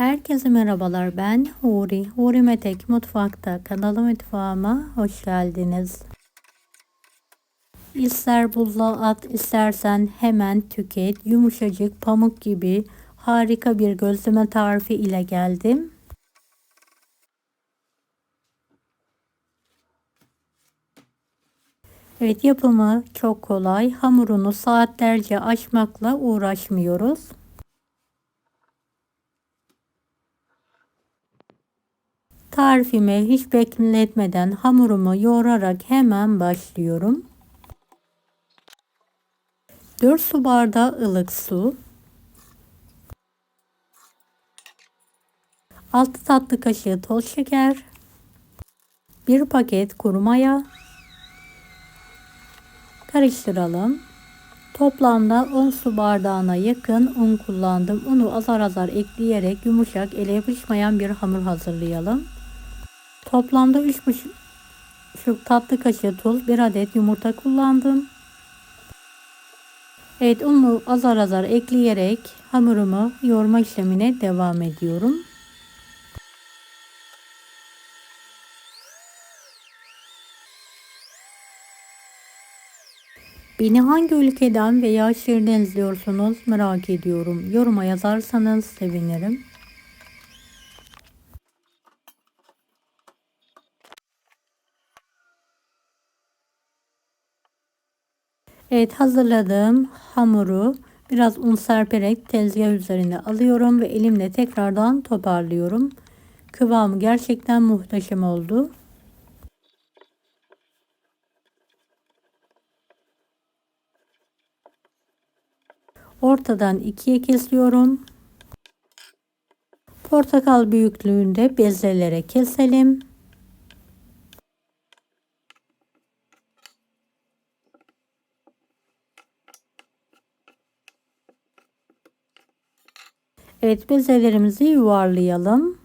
Herkese merhabalar ben Huri. Huri Metek Mutfak'ta kanalı mutfağıma hoş geldiniz. İster buzluğa at istersen hemen tüket. Yumuşacık pamuk gibi harika bir gözleme tarifi ile geldim. Evet yapımı çok kolay. Hamurunu saatlerce açmakla uğraşmıyoruz. Tarifime hiç bekletmeden hamurumu yoğurarak hemen başlıyorum. 4 su bardağı ılık su. 6 tatlı kaşığı toz şeker. 1 paket kuru maya. Karıştıralım. Toplamda 10 su bardağına yakın un kullandım. Unu azar azar ekleyerek yumuşak ele yapışmayan bir hamur hazırlayalım. Toplamda 3,5 tatlı kaşığı tuz, 1 adet yumurta kullandım. Evet unu azar azar ekleyerek hamurumu yoğurma işlemine devam ediyorum. Beni hangi ülkeden veya şehirden izliyorsunuz merak ediyorum. Yoruma yazarsanız sevinirim. Evet hazırladığım hamuru biraz un serperek tezgah üzerine alıyorum ve elimle tekrardan toparlıyorum. Kıvamı gerçekten muhteşem oldu. Ortadan ikiye kesiyorum. Portakal büyüklüğünde bezelere keselim. Evet bezelerimizi yuvarlayalım.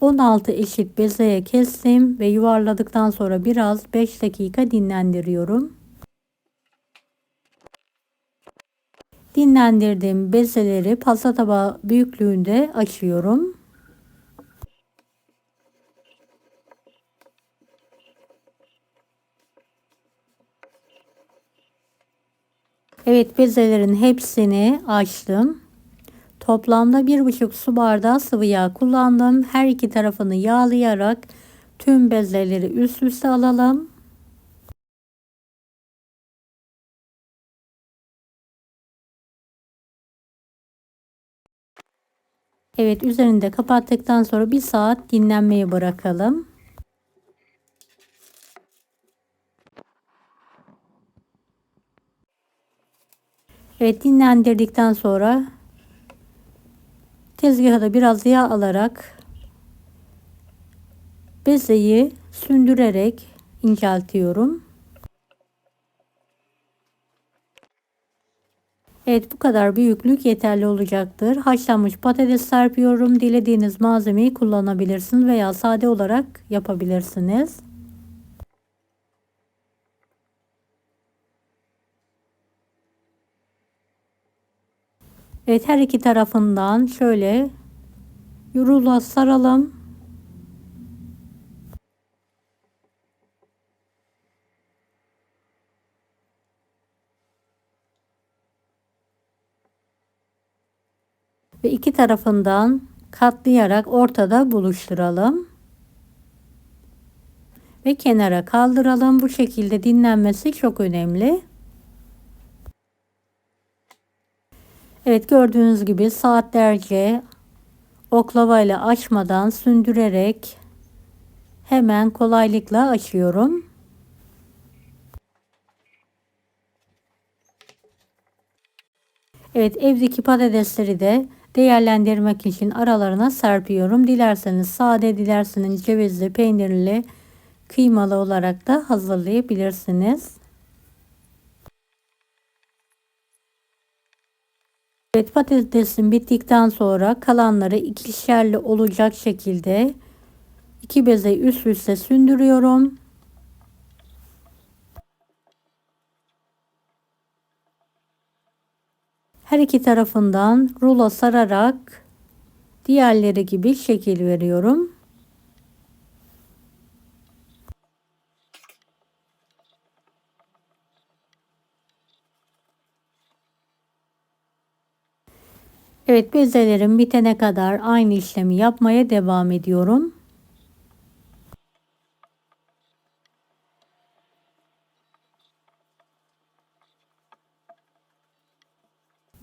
16 eşit bezeye kestim ve yuvarladıktan sonra biraz 5 dakika dinlendiriyorum. Dinlendirdiğim bezeleri pasta tabağı büyüklüğünde açıyorum. Evet bezelerin hepsini açtım. Toplamda bir buçuk su bardağı sıvı yağ kullandım. Her iki tarafını yağlayarak tüm bezeleri üst üste alalım. Evet üzerinde kapattıktan sonra bir saat dinlenmeye bırakalım. Evet dinlendirdikten sonra tezgaha da biraz yağ alarak bezeyi sündürerek inceltiyorum. Evet bu kadar büyüklük yeterli olacaktır. Haşlanmış patates serpiyorum. Dilediğiniz malzemeyi kullanabilirsiniz veya sade olarak yapabilirsiniz. Evet her iki tarafından şöyle yurula saralım. Ve iki tarafından katlayarak ortada buluşturalım. Ve kenara kaldıralım. Bu şekilde dinlenmesi çok önemli. Evet gördüğünüz gibi saatlerce oklavayla açmadan sündürerek hemen kolaylıkla açıyorum. Evet evdeki patatesleri de değerlendirmek için aralarına serpiyorum. Dilerseniz sade, dilerseniz cevizli, peynirli, kıymalı olarak da hazırlayabilirsiniz. Evet patatesin bittikten sonra kalanları ikişerli olacak şekilde iki beze üst üste sündürüyorum. Her iki tarafından rulo sararak diğerleri gibi şekil veriyorum. Evet bezelerim bitene kadar aynı işlemi yapmaya devam ediyorum.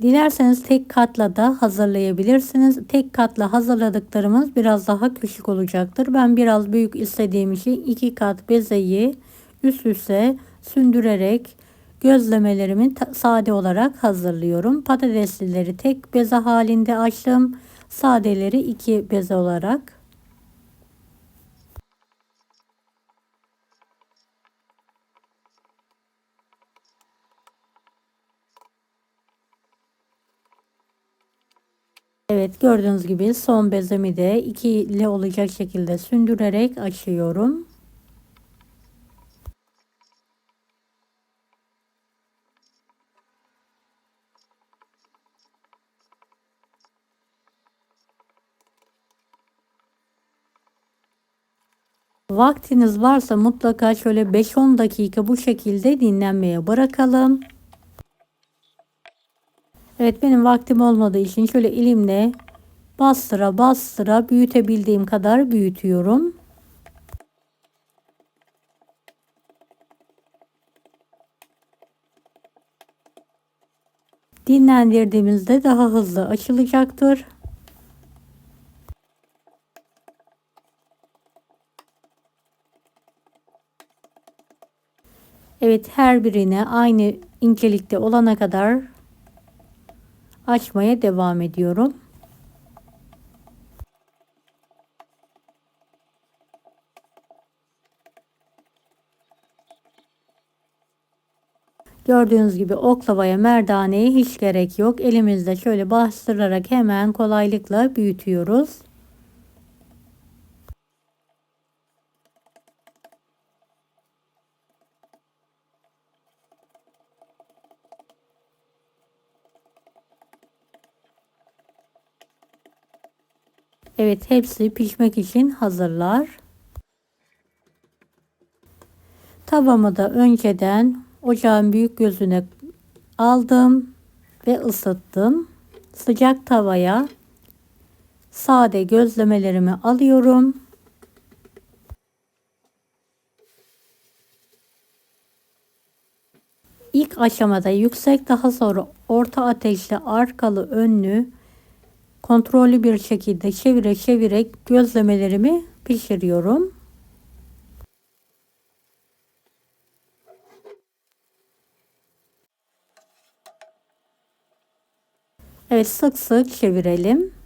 Dilerseniz tek katla da hazırlayabilirsiniz. Tek katla hazırladıklarımız biraz daha küçük olacaktır. Ben biraz büyük istediğim için iki kat bezeyi üst üste sündürerek gözlemelerimi sade olarak hazırlıyorum. Patateslileri tek beze halinde açtım. Sadeleri iki beze olarak Evet gördüğünüz gibi son bezemi de ikili olacak şekilde sündürerek açıyorum. Vaktiniz varsa mutlaka şöyle 5-10 dakika bu şekilde dinlenmeye bırakalım. Evet benim vaktim olmadığı için şöyle elimle bastıra bastıra büyütebildiğim kadar büyütüyorum. Dinlendirdiğimizde daha hızlı açılacaktır. Evet her birine aynı incelikte olana kadar açmaya devam ediyorum. Gördüğünüz gibi oklavaya merdaneye hiç gerek yok. Elimizde şöyle bastırarak hemen kolaylıkla büyütüyoruz. Evet hepsi pişmek için hazırlar. Tavamı da önceden ocağın büyük gözüne aldım ve ısıttım. Sıcak tavaya sade gözlemelerimi alıyorum. İlk aşamada yüksek daha sonra orta ateşte arkalı önlü kontrollü bir şekilde çevire çevire gözlemelerimi pişiriyorum. Evet sık sık çevirelim.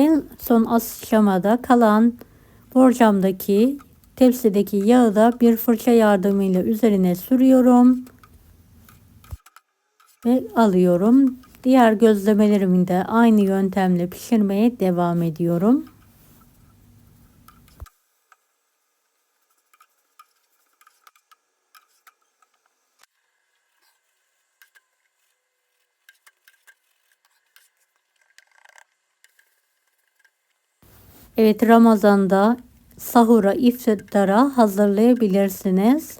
En son aşamada kalan borcamdaki tepsideki yağı da bir fırça yardımıyla üzerine sürüyorum ve alıyorum. Diğer gözlemelerimi de aynı yöntemle pişirmeye devam ediyorum. Evet Ramazan'da sahura, iftara hazırlayabilirsiniz.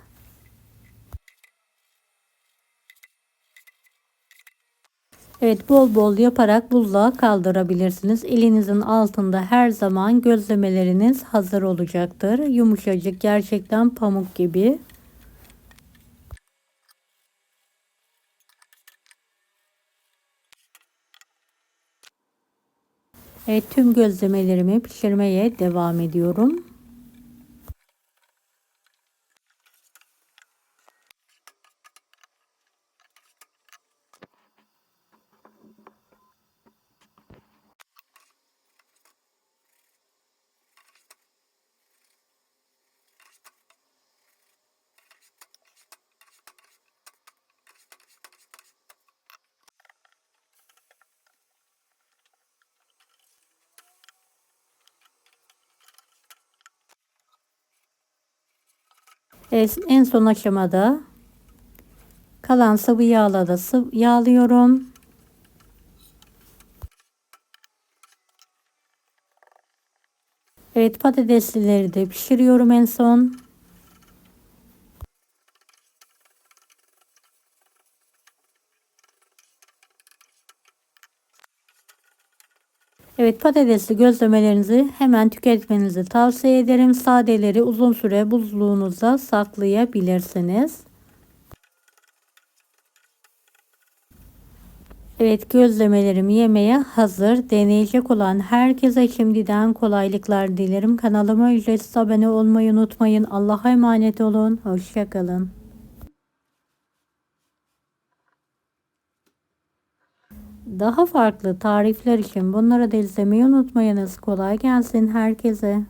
Evet bol bol yaparak buzluğa kaldırabilirsiniz. Elinizin altında her zaman gözlemeleriniz hazır olacaktır. Yumuşacık gerçekten pamuk gibi. Evet tüm gözlemelerimi pişirmeye devam ediyorum. En son aşamada kalan sıvı yağla da sıv yağlıyorum. Evet patateslileri de pişiriyorum en son. Evet patatesli gözlemelerinizi hemen tüketmenizi tavsiye ederim. Sadeleri uzun süre buzluğunuzda saklayabilirsiniz. Evet gözlemelerim yemeye hazır. Deneyecek olan herkese şimdiden kolaylıklar dilerim. Kanalıma ücretsiz abone olmayı unutmayın. Allah'a emanet olun. Hoşçakalın. Daha farklı tarifler için bunları da izlemeyi unutmayınız. Kolay gelsin herkese.